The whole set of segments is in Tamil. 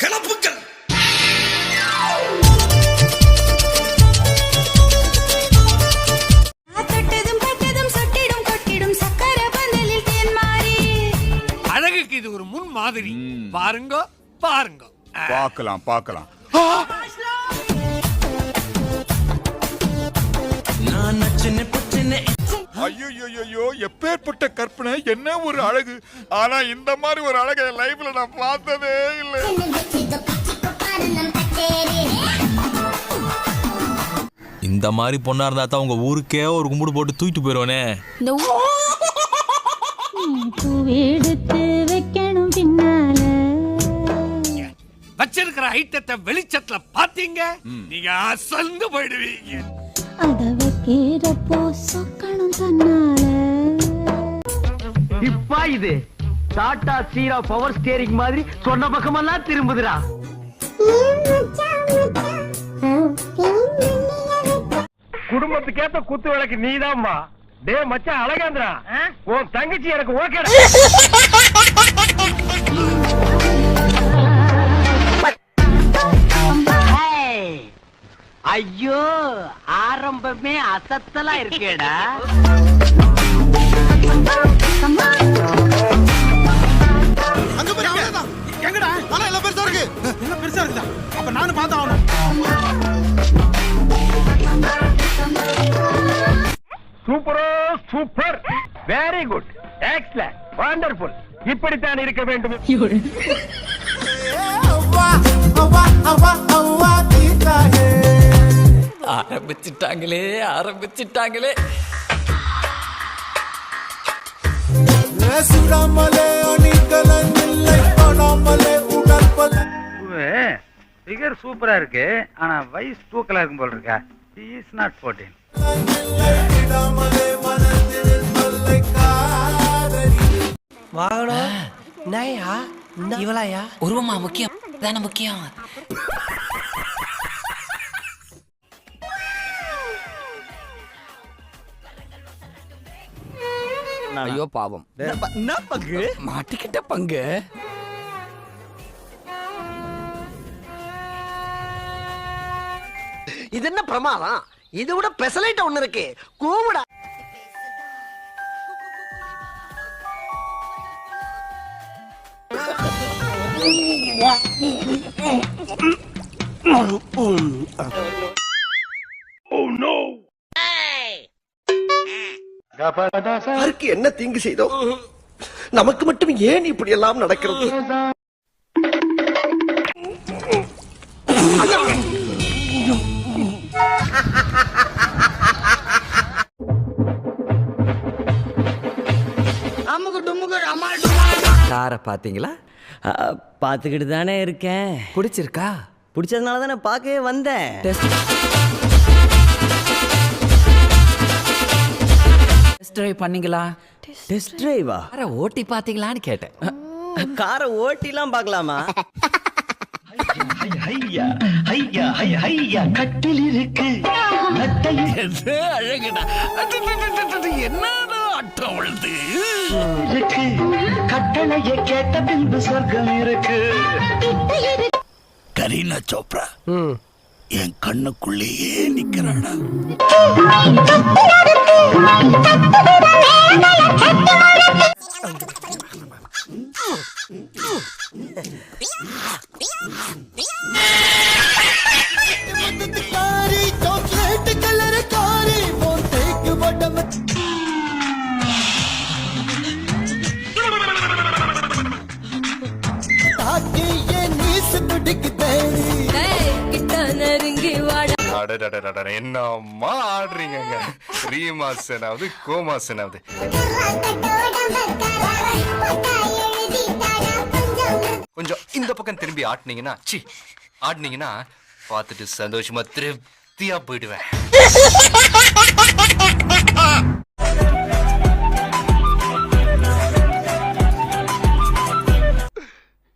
கிளப்புக்கள் தொட்டதும் பட்டதும் சொட்டிடும் கொட்டிடும் சக்கர பந்தலில் தேன் மாறி. அழகுக்கு இது ஒரு முன் மாதிரி. பாருங்க பாருங்க. பார்க்கலாம் பார்க்கலாம். ஐயோ எப்பேற்பட்ட கற்பனை என்ன ஒரு அழகு? ஆனா இந்த மாதிரி ஒரு அழகை லைஃப்ல நான் பார்த்ததே இல்லை. இந்த மாதிரி பொண்ணா இருந்தா தான் உங்க ஊருக்கே ஒரு கும்பிடு போட்டு தூக்கிட்டு வைக்கணும் பின்னால. வச்சிருக்கிற ஐட்டத்தை வெளிச்சத்துல பாத்தீங்க நீங்க அசந்து போயிடுவீங்க. அத வைக்கிறப்போ தன்னால இப்பா இது. டாடா சீரா பவர் ஸ்டியரிங் மாதிரி சொன்ன பக்கமெல்லாம் திரும்புதுடா. குடும்பத்துக்கேத்த குத்து விளக்கு நீதாம்மா. டே மச்சான் அழகாந்திரா. உன் தங்கச்சி எனக்கு ஓகேடா. ஐயோ ஆரம்பமே அசத்தலா இருக்கேடா. அங்க பாரு அவ்வளவுதான். எங்கடா? மலை எல்லாம் பெருசா இருக்கு. என்ன பெருசா இருக்குதா அப்ப நானும் பார்த்தா ஆகணும். சூப்பரோ super. Very good excellent wonderful இப்படித்தான் இருக்க வேண்டும். ஆரம்பிச்சிட்டாங்களே ஆரம்பிச்சிட்டாங்களே. ஃபிகர் சூப்பரா இருக்கு. ஆனா வயசு தூக்கலா இருக்கும் போல இருக்கா? இஸ் நாட் ஃபோர்டீன் வாங்கணும் நயா இவளாயா? உருவமா முக்கியம் தானே முக்கியம். ஐயோ பாவம். என்ன பங்கு? மாட்டிக்கிட்ட பங்கு? இது என்ன பிரமாதம்? இது விட பெசலைட் ஒண்ணு இருக்கு. கூவுடா. யாருக்கு என்ன தீங்கு செய்தோம் நமக்கு மட்டும் ஏன் இப்படி எல்லாம் நடக்கிறது காரை பாத்தீங்களா பாத்துக்கிட்டு தானே இருக்கேன். பிடிச்சிருக்கா பிடிச்சதுனால தானே பார்க்கவே வந்தேன். டெஸ்ட் டிரைவ் பண்ணீங்களா? டெஸ்ட் டிரைவா காரை ஓட்டி பாத்தீங்களான்னு கேட்டேன். காரை ஓட்டிலாம் பார்க்கலாமா? அழகுடா என்னடா அட்டம் உழுது கரீனா சோப்ரா என் கண்ணுக்குள்ளேயே நிக்கிறாடா ちょっとでもねやだよちょっともめて。என்னம்மா ஆடுறீங்க ரீமாசனாவது கோமாசனாவது. கொஞ்சம் இந்த பக்கம் திரும்பி ஆடினீங்கன்னா சி ஆடினீங்கன்னா பார்த்துட்டு சந்தோஷமா திருப்தியா போயிடுவேன்.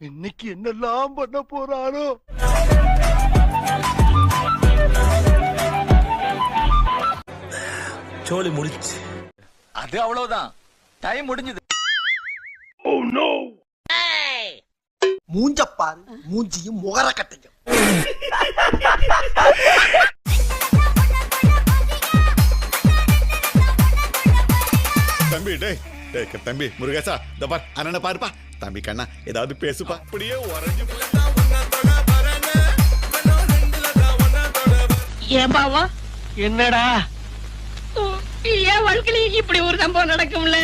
இன்னைக்கு என்னெல்லாம் பண்ண போறாரோ? சோலி முடிச்சு. அது அவ்வளவுதான். டைம் முடிஞ்சது. மூஞ்சப்பாரு மூஞ்சியும் முகர கட்டையும் தம்பி டேய் டேய் தம்பி முருகேசா இந்த பார் அண்ணனை பாருப்பா. தம்பி கண்ணா ஏதாவது பேசுப்பா. அப்படியே உறைஞ்சு ஏன் பாவா என்னடா? என் வாழ்க்கையில இப்படி ஒரு சம்பவம் நடக்கும்ல?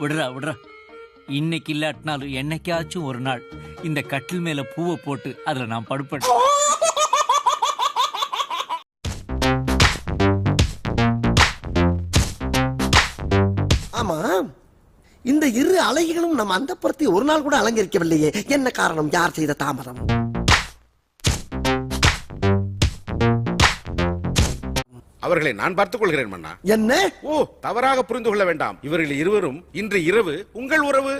விடுறா விடுறா. இன்னைக்கு இல்லாட்டினாலும் என்னைக்காச்சும் ஒரு நாள் இந்த கட்டில் மேல பூவை போட்டு அதுல நான் படுப்பேன். ஆமா. இந்த இரு அழகிகளும் நம்ம அந்த புறத்தை ஒரு நாள் கூட அலங்கரிக்கவில்லையே. என்ன காரணம்? யார் செய்த தாமதம்? அவர்களை நான் பார்த்துக் கொள்கிறேன் மன்னா. என்ன? ஓ தவறாக புரிந்து கொள்ள வேண்டாம். இவர்கள் இருவரும் இன்று இரவு உங்கள் உறவு.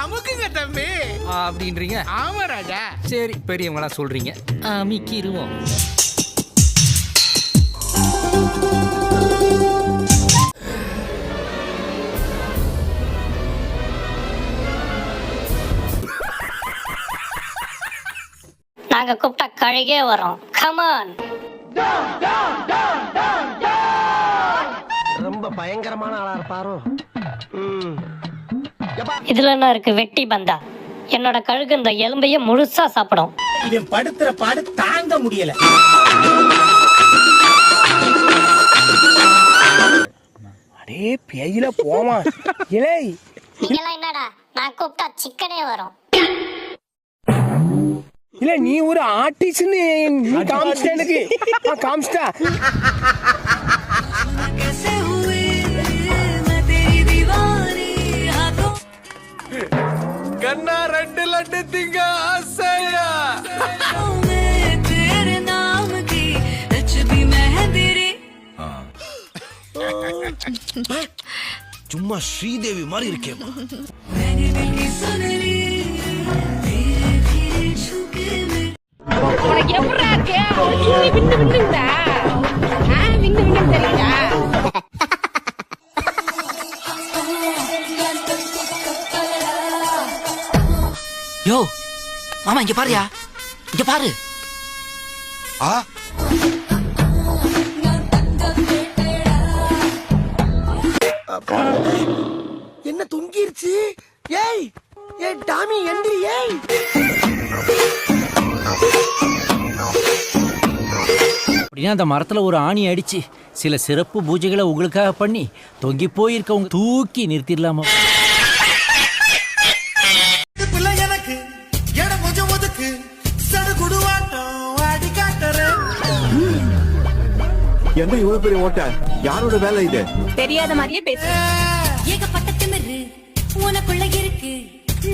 அமுக்குங்க தம்பி. அப்படின்றீங்க? ஆமா ராஜா. சரி பெரியவங்களா சொல்றீங்க. மிக்கிருவோம். நாங்க கூப்பிட்டா கழுகே வரோம். கமான் ரொம்ப பயங்கரமான ஆளா இருப்பாரோ? இதுல என்ன இருக்கு? வெட்டி பந்தா. என்னோட கழுகு இந்த எலும்பையே முழுசா சாப்பிடும். இவன் படுத்துற பாடு தாங்க முடியல. அடே பேயில போமா இலே. நீங்கெல்லாம் என்னடா? நான் கூப்பிட்டா சிக்கனே வரும். இல்ல நீ ஒரு ஆர்டிஸ்ட்னு நீ காமிச்சிட்ட எனக்கு ஆ, காமிச்சிட்டா கண்ணா ரெண்டு லட்டு திங்க ஆசையா சும்மா ஸ்ரீதேவி மாதிரி இருக்கேன் எப்படி இருக்கு? சுண்ணி விண்டு விண்டுதா விண்டு விண்டு தெரியுதா? யோ மாமா இங்க பாருயா. இங்க பாரு. என்ன தொங்கிருச்சு? ஏய் ஏய் டாமி எந்திரி ஏய். அப்படின்னா அந்த மரத்துல ஒரு ஆணி அடிச்சு? சில சிறப்பு பூஜைகளை உங்களுக்காக பண்ணி தொங்கி போயிருக்கவங்க தூக்கி நிறுத்திடலாமா? என்ன இவ்வளவு பெரிய ஓட்ட? யாரோட வேலை இது? தெரியாத மாதிரியே பேசு. ஏகப்பட்ட திமிரு உனக்குள்ள இருக்கு.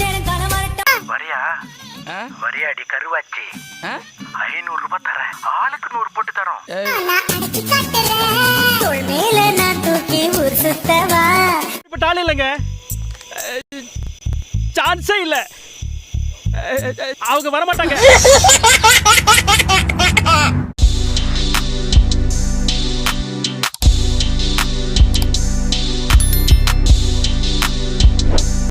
நேரங்காலம் வரட்டும். வரியா? வரியாடி கருவாச்சி. ஐநூறு ரூபாய் தரேன். ஆளுக்கு நூறு போட்டு தரோம். இப்ப இல்லைங்க. சான்ஸே இல்ல. அவங்க வரமாட்டாங்க.